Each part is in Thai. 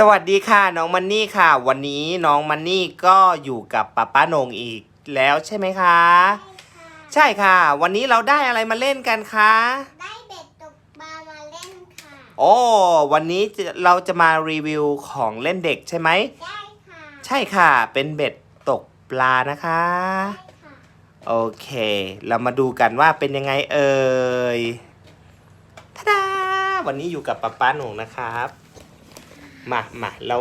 สวัสดีค่ะ น้องมันนี่ค่ะ วันนี้น้องมันนี่ก็อยู่กับป้าป้าโหนงอีกแล้วใช่ไหมคะ ใช่ค่ะ วันนี้เราได้อะไรมาเล่นกันคะได้เบ็ดตกปลามาเล่นค่ะ โอ้วันนี้จะเราจะมารีวิวของเล่นเด็กใช่ไหมได้ค่ะใช่ค่ะ เป็นเบ็ดตกปลานะคะได้ค่ะโอเค เรามาดูกันว่าเป็นยังไงเอ่ยทาดาวันนี้อยู่กับป้าป้าโหนงนะครับ มามาเรา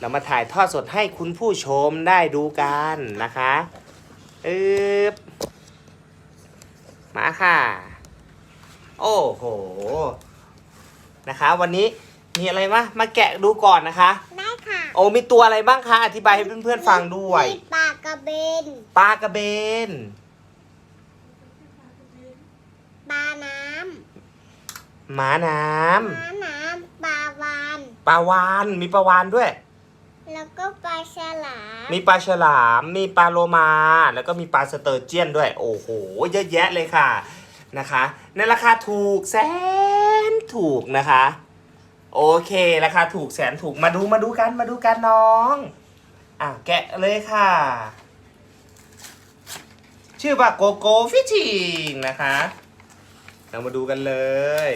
เรามาถ่ายทอดสดให้คุณผู้ชมได้ดูกันนะคะอึบมาค่ะ โอ้โห นะคะ วันนี้มีอะไรมามาแกะดูก่อนนะคะ ได้ค่ะ โอ้มีตัวอะไรบ้างคะ อธิบายให้เพื่อนๆฟังด้วยมีปลากระเบน ปลากระเบน ปลาน้หมาน้ำ ม้าน้ำปลาวานำ ปลาวานมีปลาวานด้วย แล้วก็ปลาฉลามมีปลาฉลาม มีปลาโลมา แล้วก็มีปลาสเตอร์เจียนด้วย โอ้โห เยอะแยะเลยค่ะนะคะ ในราคาถูกแสนถูกนะคะ โอเคราคาถูกแสนถูกมาดูมาดูกันมาดูกันน้องอะแกะเลยค่ะ ชื่อว่าโกโก้ฟิชชิงนะคะเรามาดูกันเลย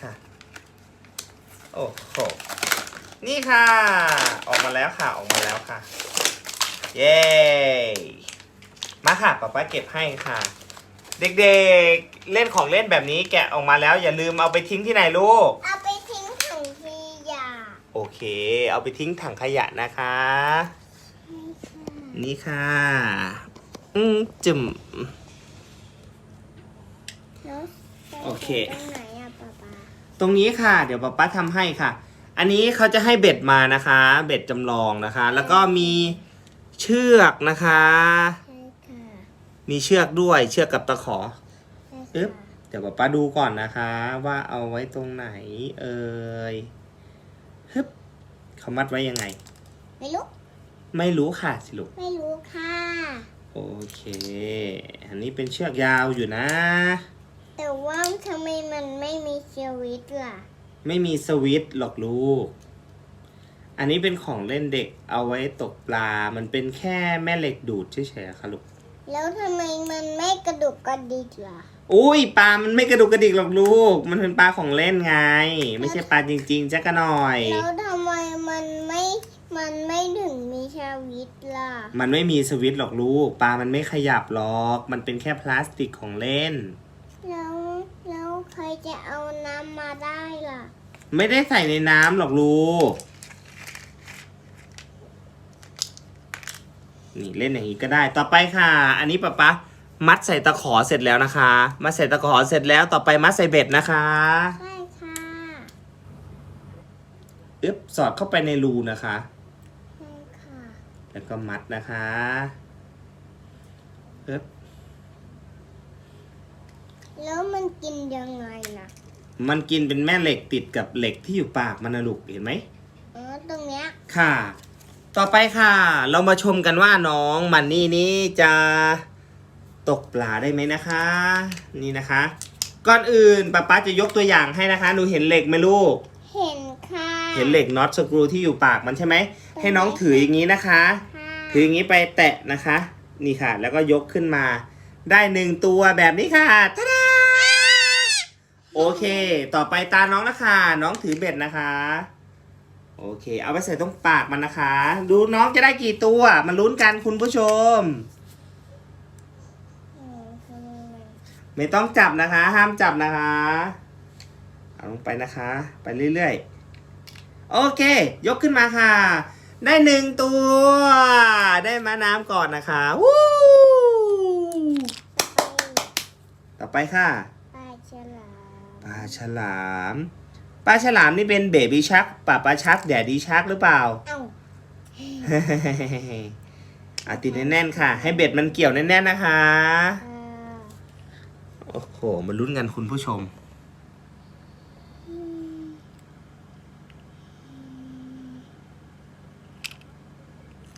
ค่ะ โอ้โห นี่ค่ะ ออกมาแล้วค่ะ ออกมาแล้วค่ะ เย้ มาค่ะป๊าป๊าเก็บให้ค่ะ เด็กๆเล่นของเล่นแบบนี้แกะออกมาแล้ว อย่าลืมเอาไปทิ้งที่ไหนลูก เอาไปทิ้งถังขยะโอเค เอาไปทิ้งถังขยะนะคะ นี่ค่ะ อืมจุ่มแล้วใส่โอเค ตรงไหนอะป๊าป๊า ตรงนี้ค่ะ เดี๋ยวป๊าป๊าทำให้ค่ะ อันนี้เขาจะให้เบ็ดมานะคะ เบ็ดจำลองนะคะ แล้วก็มีเชือกนะคะ ใช่ค่ะมีเชือกด้วยเชือกกับตะขอ ใช่อึ๊บค่ะเดี๋ยวป๊าป๊าดูก่อนนะคะ ว่าเอาไว้ตรงไหน เอ่ยฮึบเขามัดไว้ยังไง ไม่รู้ ไม่รู้ค่ะสิลูก ไม่รู้ค่ะ โอเค อันนี้เป็นเชือกยาวอยู่นะ แต่ว่าทำไมมันไม่มีชีวิตล่ะ ไม่มีสวิตช์หรอกลูก อันนี้เป็นของเล่นเด็กเอาไว้ตกปลา มันเป็นแค่แม่เหล็กดูดเฉยๆค่ะลูก แล้วทำไมมันไม่กระดุกกระดิกล่ะ อุ้ยปลา มันไม่กระดุกกระดิกหรอกลูก มันเป็นปลาของเล่นไง ไม่ใช่ปลาจริงๆจักกะหน่อย แล้วทำไมมันไม่มันไม่ถึงมีชีวิตล่ะ มันไม่มีสวิตช์หรอกลูก ปลา มันไม่ขยับหรอก มันเป็นแค่พลาสติกของเล่น แล้วแล้วใคร จะเอาน้ำมาได้ล่ะ ไม่ได้ใส่ในน้ำหรอกลูก นี่เล่นอย่างนี้ก็ได้ ต่อไปค่ะ อันนี้ป๊าป๊ามัดใส่ตะขอเสร็จแล้วนะคะ มัดใส่ตะขอเสร็จแล้ว ต่อไปมัดใส่เบ็ดนะคะใช่ค่ะอึ๊บสอดเข้าไปในรูนะคะใช่ค่ะ แล้วก็มัดนะคะอึ๊บ แล้วมันกินยังไงล่ะมันกินเป็นแม่เหล็กติดกับเหล็กที่อยู่ปากมันนะลูกเห็นไหมอ๋อตรงเนี้ยค่ะ ต่อไปค่ะ เรามาชมกันว่าน้องมันนี่นี่จะตกปลาได้ไหมนะคะ นี่นะคะ ก่อนอื่นป๊าป๊าจะยกตัวอย่างให้นะคะหนูเห็นเหล็กไหมลูก เห็นค่ะเห็นเหล็กน็อตสกรูที่อยู่ปากมันใช่ไหมให้น้องถืออย่างนี้นะคะค่ะถืออย่างนี้ไปแตะนะคะ นี่ค่ะ แล้วก็ยกขึ้นมา ได้หนึ่งตัวแบบนี้ค่ะทาดา โอเค ต่อไปตาน้องนะคะ น้องถือเบ็ดนะคะ โอเค เอาไปใส่ตรงปากมันนะคะ ดูน้องจะได้กี่ตัว มาลุ้นกันคุณผู้ชม ไม่ต้องจับนะคะ ห้ามจับนะคะ เอาลงไปนะคะ ไปเรื่อยๆ โอเค ยกขึ้นมาค่ะ ได้หนึ่งตัว ได้มาน้ำก่อนนะคะวู้ต่อไปค่ะ ลาฉลาม ปลาฉลามนี่เป็นเบบี้ชักปลาปลาชักแดดดีชักหรือเปล่าเอ้าอะติดแน่นๆค่ะ ให้เบ็ดมันเกี่ยวแน่นๆนะคะอ่าโอ้โหมาลุ้นกันคุณผู้ชมอืม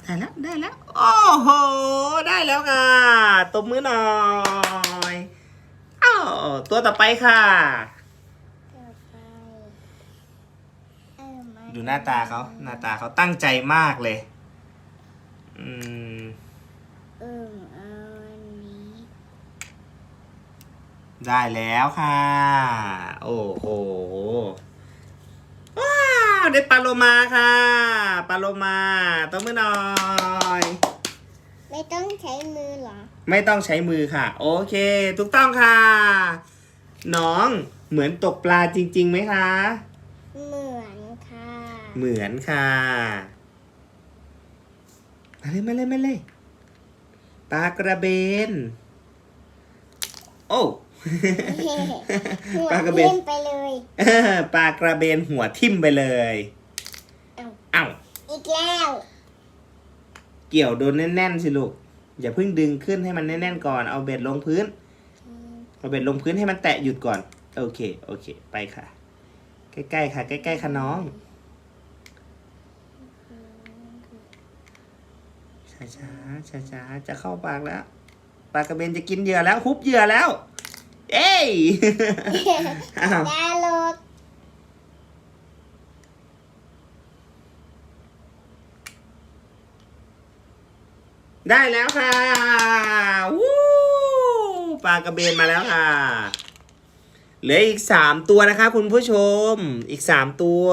ได้แล้ว ได้แล้ว โอ้โห ได้แล้วค่ะ ตบมือหน่อยอ้าวตัวต่อไปค่ะ ต่อไป ดูหน้าตาเขาหน้าตาเขาตั้งใจมากเลย อืมเออเอาอันนี้ได้แล้วค่ะ โอ้โหว้าวได้ปลาโลมาค่ะปลาโลมาต้องมือหน่อย ไม่ต้องใช้มือเหรอ ไม่ต้องใช้มือค่ะ โอเคถูกต้องค่ะ น้องเหมือนตกปลาจริงๆไหมคะ เหมือนค่ะ เหมือนค่ะมาเลยมาเลยมาเลยปลากระเบน โอ้หัวปลากระเบน ทิ่มไปเลยปลากระเบนหัวทิ่มไปเลยเอ้าเอ้าอีกแล้วเกี่ยวโดนแน่นๆสิลูก อย่าเพิ่งดึงขึ้นให้มันแน่นๆก่อน เอาเบ็ดลงพื้น เอาเบ็ดลงพื้นให้มันแตะหยุดก่อน โอเค โอเค ไปค่ะ ใกล้ๆค่ะ ใกล้ๆค่ะน้อง ช้าๆช้าๆจะเข้าปากแล้วปลากระเบนจะกินเหยื่อแล้วฮุบเหยื่อแล้ว เอ้ยอ้าวดาโลดได้แล้วค่ะวู้ปลากระเบนมาแล้วค่ะ เหลืออีกสามตัวนะคะคุณผู้ชม อีกสามตัว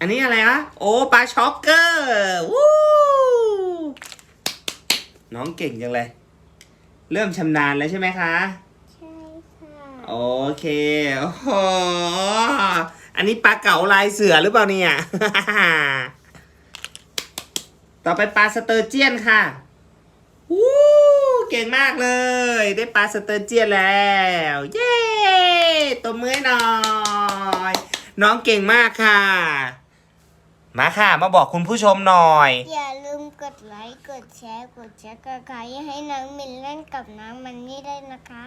อันนี้อะไรคะโอ้ปลาช็อกเกอร์วู้น้องเก่งจังเลย เริ่มชำนาญแล้วใช่ไหมคะ ใช่ค่ะโอเคโอ้โหอันนี้ปลาเก๋าลายเสือหรือเปล่าเนี่ย ต่อไปปลาสเตอร์เจียนค่ะวู้เก่งมากเลย ได้ปลาสเตอร์เจียนแล้ว เย้ตัวมือให้หน่อย น้องเก่งมากค่ะ มาค่ะ มาบอกคุณผู้ชมหน่อย อย่าลืมกดไลค์ กดแชร์ กดแชร์กดไลค์ให้น้องมินเล่นกับน้องมันนี่ได้นะคะ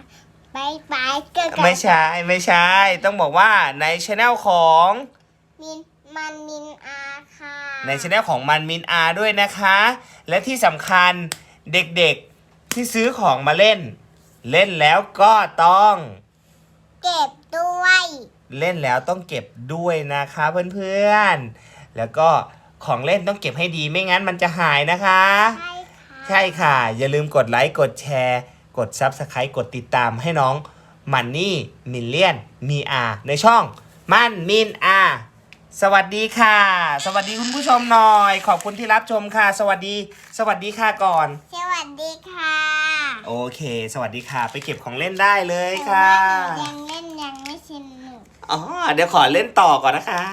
บายบายเกิดไม่ใช่ ไม่ใช่ ต้องบอกว่าในช anel ของ มินมันมินอาค่ะในช anel ของมันมินอาด้วยนะคะ และที่สำคัญเด็กๆที่ซื้อของมาเล่น เล่นแล้วก็ต้อง เก็บด้วย เล่นแล้วต้องเก็บด้วยนะคะเพื่อนๆ แล้วก็ของเล่นต้องเก็บให้ดีไม่งั้นมันจะหายนะคะใช่ค่ะใช่ค่ะ อย่าลืมกดไลค์กดแชร์ กด Subscribe กดติดตามให้น้องมันนี่มินเลียนมีอาในช่องมันมินอาสวัสดีค่ะ สวัสดีคุณผู้ชมหน่อย ขอบคุณที่รับชมค่ะ สวัสดี สวัสดีค่ะก่อน สวัสดีค่ะโอเค สวัสดีค่ะ ไปเก็บของเล่นได้เลยแต่ค่ะว่าหนูยังเล่นยังไม่สนุก อ๋อ เดี๋ยวขอเล่นต่อก่อนนะคะ